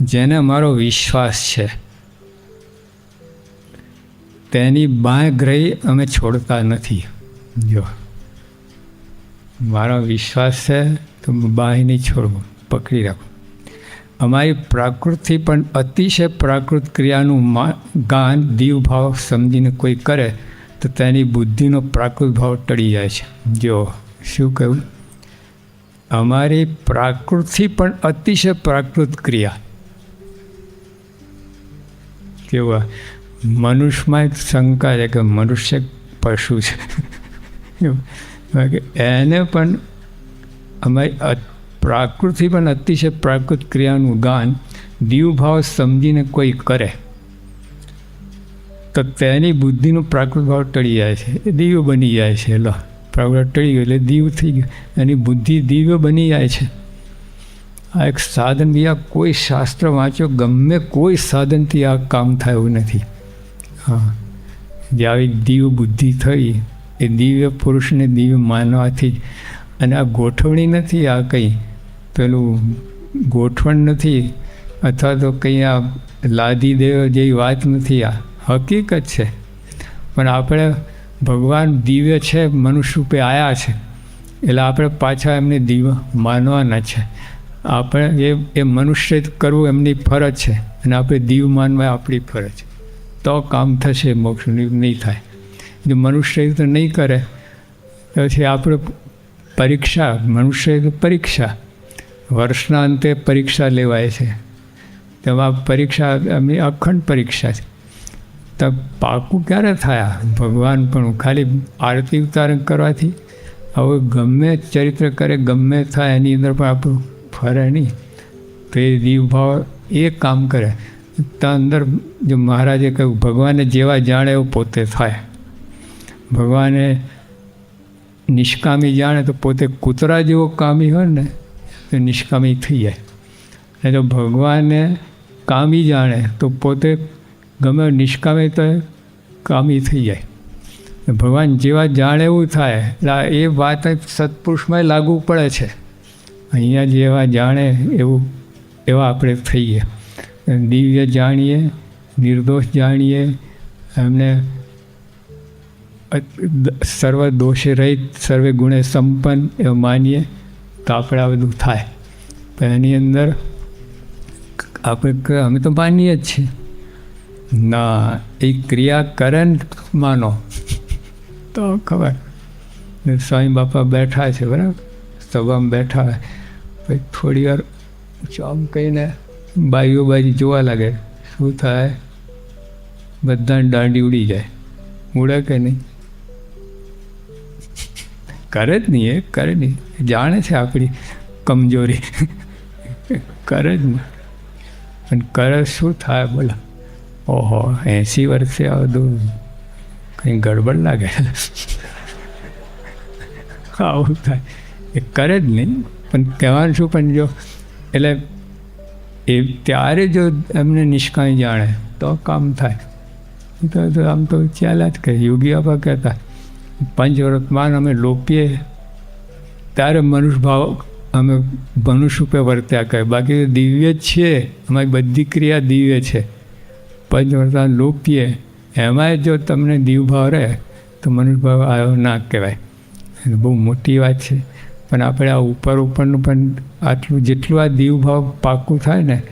જેને મારો વિશ્વાસ છે. તેની બાંય ગ્રહી અમે છોડતા નથી. જો, મારો વિશ્વાસ છે તો બાંય નહીં છોડવું, પકડી રાખો અમારી પ્રાકૃતિ પણ અતિશય પ્રાકૃત ક્રિયાનું ગાન દીવ ભાવ સમજીને કોઈ કરે, તો તેની બુદ્ધિનો પ્રાકૃત ભાવ ટળી જાય છે. જો, શું કહ્યું? અમારી પ્રાકૃતિ પણ અતિશય પ્રાકૃત ક્રિયા. કેવા? મનુષ્યમાં એક શંકા છે કે મનુષ્ય પશુ છે. એને પણ અમારી પ્રાકૃતિ પણ અતિશય પ્રાકૃત ક્રિયાનું ગાન દીવભાવ સમજીને કોઈ કરે, તો તેની બુદ્ધિનો પ્રાકૃત ભાવ ટળી જાય છે. એ દિવ્ય બની જાય છે. લો, પ્રાકૃત ટળી ગયું એટલે દીવ થઈ ગયું. એની બુદ્ધિ દિવ્ય બની જાય છે. આ એક સાધન બી આ કોઈ શાસ્ત્ર વાંચ્યો, ગમે કોઈ સાધનથી આ કામ થાય નથી. હા. જે આવી દિવ્ય બુદ્ધિ થઈ, એ દિવ્ય પુરુષને દિવ્ય માનવાથી અને આ ગોઠવણી નથી આ કંઈ. પેલું ગોઠવણ નથી, અથવા તો કંઈ આ લાદી દેવ જેવી વાત નથી આ. હકીકત છે. પણ આપણે ભગવાન દિવ્ય છે, મનુષ્ય રૂપે આવ્યા છે. એટલે આપણે પાછા એમને દિવ્ય માનવાના છે. આપણે જે એ મનુષ્ય કરવું એમની ફરજ છે. અને આપણે દીવ માનવા આપણી ફરજ. તો કામ થશે મોક્ષની નહીં થાય. જો મનુષ્ય તો નહીં કરે પછી આપણે પરીક્ષા, મનુષ્ય પરીક્ષા. વર્ષના અંતે પરીક્ષા લેવાય છે. તેમાં પરીક્ષા એમની અખંડ પરીક્ષા છે. તો પાકું ક્યારે થયા? ભગવાન પણ ખાલી આરતી ઉતારણ કરવાથી? હવે ગમે ચરિત્ર કરે, ગમે થાય એની અંદર પણ આપણું ફરે નહીં તો એ દીવભાવ એ કામ કરે. તો અંદર જો મહારાજે કહ્યું, ભગવાને જેવા જાણે એવું પોતે થાય. ભગવાને નિષ્કામી જાણે તો પોતે કૂતરા જેવો કામી હોય ને, તો નિષ્કામી થઈ જાય. અને જો ભગવાને કામી જાણે તો પોતે ગમે નિષ્કામી તો કામી થઈ જાય. ભગવાન જેવા જાણે એવું થાય, એટલે એ વાત સત્પુરુષમાં લાગુ પડે છે. અહીંયા જેવા જાણે એવું, એવા આપણે થઈએ. દિવ્ય જાણીએ, નિર્દોષ જાણીએ, એમને સર્વ દોષે રહિત, સર્વે ગુણે સંપન્ન એવું માનીએ તો આપણે આ બધું થાય. પણ એની અંદર આપણે અમે તો માનીએ જ છીએ. ના, એ ક્રિયા કરે ને માનો. તો ખબર. સ્વામી બાપા બેઠા છે, બરાબર? સભામાં બેઠા હોય. પછી થોડી વાર ચોમ કહીને બાઈઓ બાજી જોવા લાગે, શું થાય? બધાને દાંડી ઉડી જાય. ઉડે કે નહીં? કરે જ નહીં એ, કરે નહીં. જાણે છે આપણી કમજોરી. કરે જ નહીં. પણ કરે શું થાય બોલો? ઓહો, એંસી વર્ષે આ કંઈ ગડબડ લાગે? આવું થાય. એ કરે જ નહીં. પણ કહેવાનું શું, પણ જો, એટલે એ ત્યારે જો એમને નિષ્કાળી જાણે, તો કામ થાય. તો આમ તો ચાલ્યા જ કહે યોગી આપા કહેતા પંચવ્રતમાન અમે લોપીએ, ત્યારે મનુષ્ય ભાવ અમે મનુષ્ય રૂપે વર્ત્યા કરે. બાકી દિવ્ય જ છીએ અમારી બધી ક્રિયા દિવ્ય છે. પંચવર્તમાન લોપીએ, એમાંય જો તમને દીવભાવ રહે, તો મનુષ્ય ભાવ આવ્યો ના કહેવાય. બહુ મોટી વાત છે. પણ આપણે આ ઉપર ઉપરનું પણ આટલું જેટલું આ દીવભાવ પાકું થાય ને,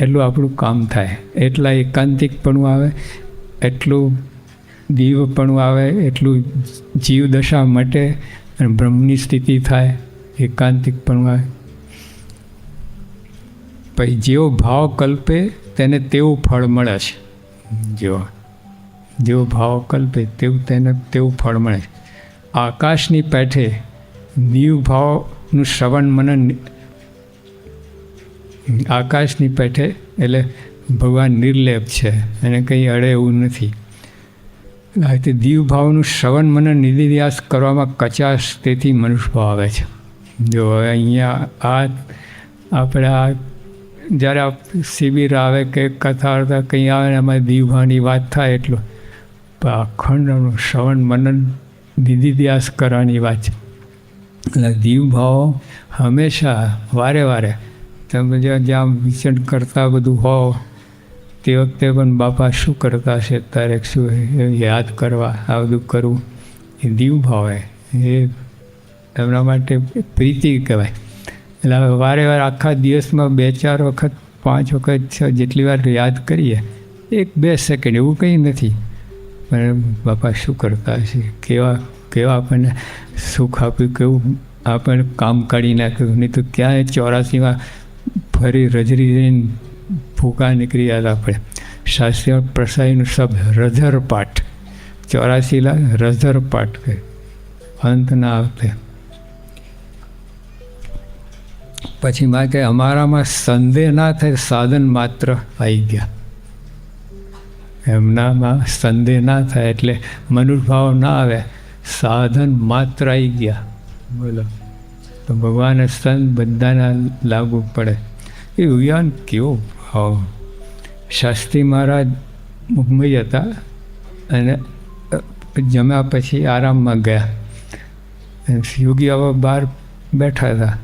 એટલું આપણું કામ થાય. એટલા એકાંતિકપણું આવે, એટલું દીવપણું આવે, એટલું જીવ દશા મટે અને બ્રહ્મની સ્થિતિ થાય, એકાંતિકપણું આવે. પછી જેવો ભાવ કલ્પે તેને તેવું ફળ મળે છે. જો જેવો ભાવ કલ્પે તેવું તેને તેવું ફળ મળે આકાશની પેઠે દીવ ભાવનું શ્રવણ મનન આકાશની પેઠે, એટલે ભગવાન નિર્લેપ છે. એને કંઈ અડે એવું નથી. રીતે દીવ ભાવનું શ્રવણ મનન નિધિધ્યાસ કરવામાં કચાશ તેથી મનુષ્ય ભાવ આવે છે. જો હવે અહીંયા આ આપણે આ જ્યારે શિબિર આવે કે કથા અર્થા કંઈ આવે ને એમાં દીવભાવની વાત થાય એટલું. પણ અખંડનું શ્રવણ મનન નિધિધ્યાસ કરવાની વાત છે. એટલે દીવ ભાવ હંમેશા વારે વારે. તમે જ્યાં વિચરણ કરતા બધું હોવ, તે વખતે પણ બાપા શું કરતા છે તારે શું યાદ કરવા, આ બધું કરવું. એ દીવ ભાવે એ એમના માટે પ્રીતિ કહેવાય. એટલે વારે વાર આખા દિવસમાં બે ચાર વખત, પાંચ વખત, છ જેટલી વાર યાદ કરીએ, એક બે સેકન્ડ એવું કંઈ નથી. પણ બાપા શું કરતા છે કેવા કેવા આપણને સુખ આપ્યું કેવું આપણને કામ કાઢી નાખ્યું. નહીં તો ક્યાંય ચોરાસીમાં ફરી રજરી જઈને ભૂકા નીકળી ગયા આપણે. શાસ્ત્રીય પ્રસાઈનું શબ્દ રધર પાઠ. ચોરાસીલા રધર પાઠ કહે અંત ના આવતે પછી માં કે અમારામાં સંદેહ ના થાય, સાધન માત્ર આવી ગયા. એમનામાં સંદેહ ના થાય એટલે મનુભાવ ના આવે. સાધન માત્ર આવી ગયા. બોલો. તો ભગવાન સ્તન બધાના લાગુ પડે. એ વિયાન કેવો ભાવ. શાસ્ત્રી મહારાજ મુંબઈ હતા અને જમ્યા પછી આરામમાં ગયા. યોગી આવા બહાર બેઠા હતા.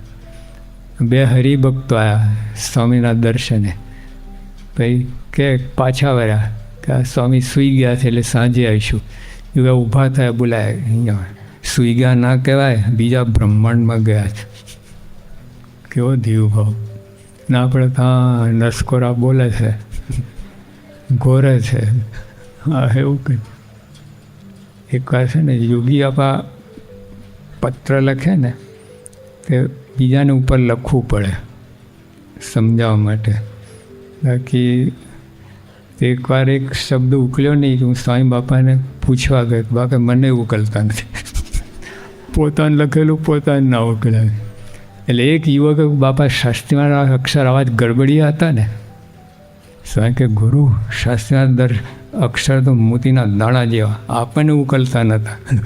બે હરિભક્તો આવ્યા સ્વામીના દર્શને. પછી કે પાછા વળ્યા કે આ સ્વામી સૂઈ ગયા છે એટલે સાંજે આવીશું. એવા ઊભા થયા, બોલાય. અહીંયા સૂઈ ગયા ના કહેવાય, બીજા બ્રહ્માંડમાં ગયા છે. કેવો ધીવભાવ ના આપણે ત્યાં નસકોરા બોલે છે. ઘોરે છે. હા, એવું કંઈ. એકવાર છે ને, યોગી આપા પત્ર લખે ને, તે બીજાને ઉપર લખવું પડે, સમજાવવા માટે. બાકી એકવાર એક શબ્દ ઉકલ્યો નહીં હું સ્વામી બાપાને પૂછવા ગયો. બાપા મને ઉકલતા નથી. પોતાને લખેલું, પોતાને ના ઉકલાય એટલે એક યુવક બાપા શાસ્ત્રીમાં અક્ષર અવાજ ગડબડિયા હતા ને, સ્વામી કે, ગુરુ, શાસ્ત્રીના દર અક્ષર તો મોતીના દાણા જેવા. આપણને ઉકલતા નહોતા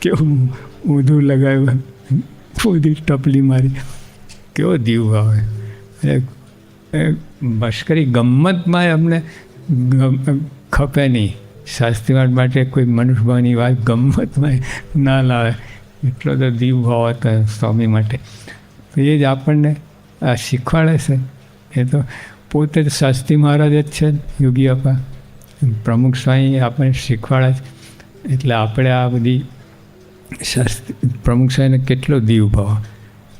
કેવું ઊંધું લગાવ્યું. ઊંધી ટપલી મારી. કેવો દીવ આવે. મશ્કરી ગમ્મતમાં અમને ખપે નહીં. શાસ્ત્રીવાદ માટે કોઈ મનુષ્યભાવની વાત ગમ્મતમાં ના લાવે. એટલો તો દીવ ભાવ હતો સ્વામી માટે. તો એ જ આપણને આ શીખવાડે છે. એ તો પોતે જ શાસ્ત્રી મહારાજ જ છે યોગી આપા. પ્રમુખ સ્વામી આપણને શીખવાડે છે. એટલે આપણે આ બધી શાસ્ત્રી, પ્રમુખ સ્વામીને કેટલો દીવ ભાવ.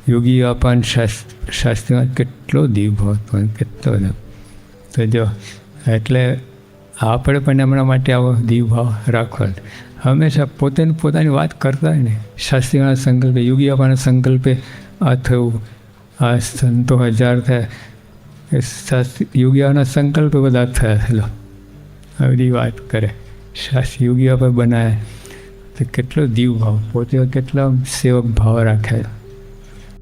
યોગી અપાન શાસ્ત્રીમાં કેટલો દીવ હતો કેટલો તો જો, એટલે આપણે પણ એમના માટે આવો દીવ ભાવ રાખવો હંમેશા પોતે પોતાની વાત કરતા ને શાસ્ત્રીના સંકલ્પે યોગી અપાના સંકલ્પે આ થયું. આ સંતો હજાર થયા. શાસ્ત્રી યોગીઓના સંકલ્પે બધા થયા. થયેલો આ બધી વાત કરે. શાસ્ત્રી યોગીઓ પર બનાવ્યા તો કેટલો દીવ ભાવ, પોતે કેટલો સેવક ભાવ રાખે